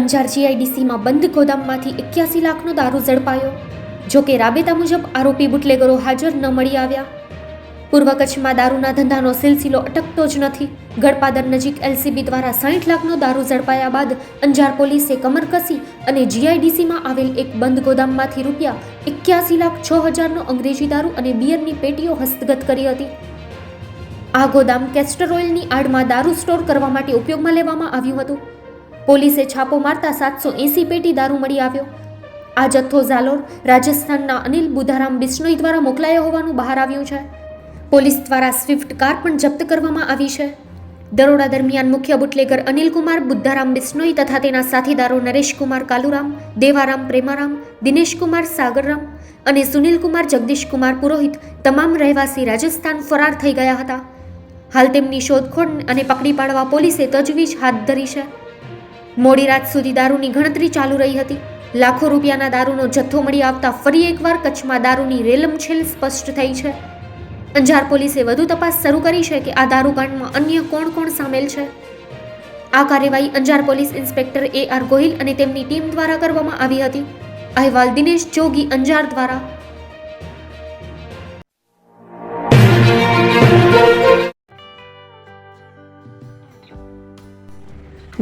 અંજાર જીઆઈડીસીમાં બંધ ગોદામમાંથી એક્યાસી લાખનો દારૂ ઝડપાયો. જોકે રાબેતા મુજબ આરોપી બુટલેગરો હાજર ન મળી આવ્યા. પૂર્વ કચ્છમાં દારૂના ધંધાનો સિલસિલો અટકતો જ નથી. ગડપાદર નજીક એલસીબી દ્વારા સાઠ લાખનો દારૂ ઝડપાયા બાદ અંજાર પોલીસે કમર કસી અને જીઆઈડીસીમાં આવેલ એક બંધ ગોદામમાંથી રૂપિયા એક્યાસી લાખ છ હજારનો અંગ્રેજી દારૂ અને બિયરની પેટીઓ હસ્તગત કરી હતી. આ ગોદામ કેસ્ટર ઓઇલની આડમાં દારૂ સ્ટોર કરવા માટે ઉપયોગમાં લેવામાં આવ્યું હતું. પોલીસે છાપો મારતા સાતસો એંસી પેટી દારૂ મળી આવ્યો. આ જથ્થો ઝાલોર રાજસ્થાનના અનિલ બુધારામ બિશ્નોઈ દ્વારા મોકલાયો હોવાનું બહાર આવ્યું છે. પોલીસ દ્વારા સ્વિફ્ટ કાર પણ જપ્ત કરવામાં આવી છે. દરોડા દરમિયાન મુખ્ય બુટલેગર અનિલકુમાર, બુદ્ધારામ બિશ્નોઈ તથા તેના સાથીદારો નરેશકુમાર કાલુરામ, દેવારામ પ્રેમારામ, દિનેશકુમાર સાગરરામ અને સુનિલકુમાર જગદીશકુમાર પુરોહિત તમામ રહેવાસી રાજસ્થાન ફરાર થઈ ગયા હતા. હાલ તેમની શોધખોળ અને પકડી પાડવા પોલીસે તજવીજ હાથ ધરી છે. મોડી રાત સુધી દારૂની ગણતરી ચાલુ રહી હતી. લાખો રૂપિયાના દારૂનો જથ્થો મળી આવતા ફરી એકવાર કચ્છમાં દારૂની રેલમછેલ સ્પષ્ટ થઈ છે. અંજાર પોલીસે વધુ તપાસ શરૂ કરી છે કે આ દારૂકાંડમાં અન્ય કોણ કોણ સામેલ છે? આ કાર્યવાહી Anjar police inspector A R Gohil અને તેમની ટીમ દ્વારા કરવામાં આવી હતી. અહેવાલ દિનેશ જોગી અંજાર દ્વારા.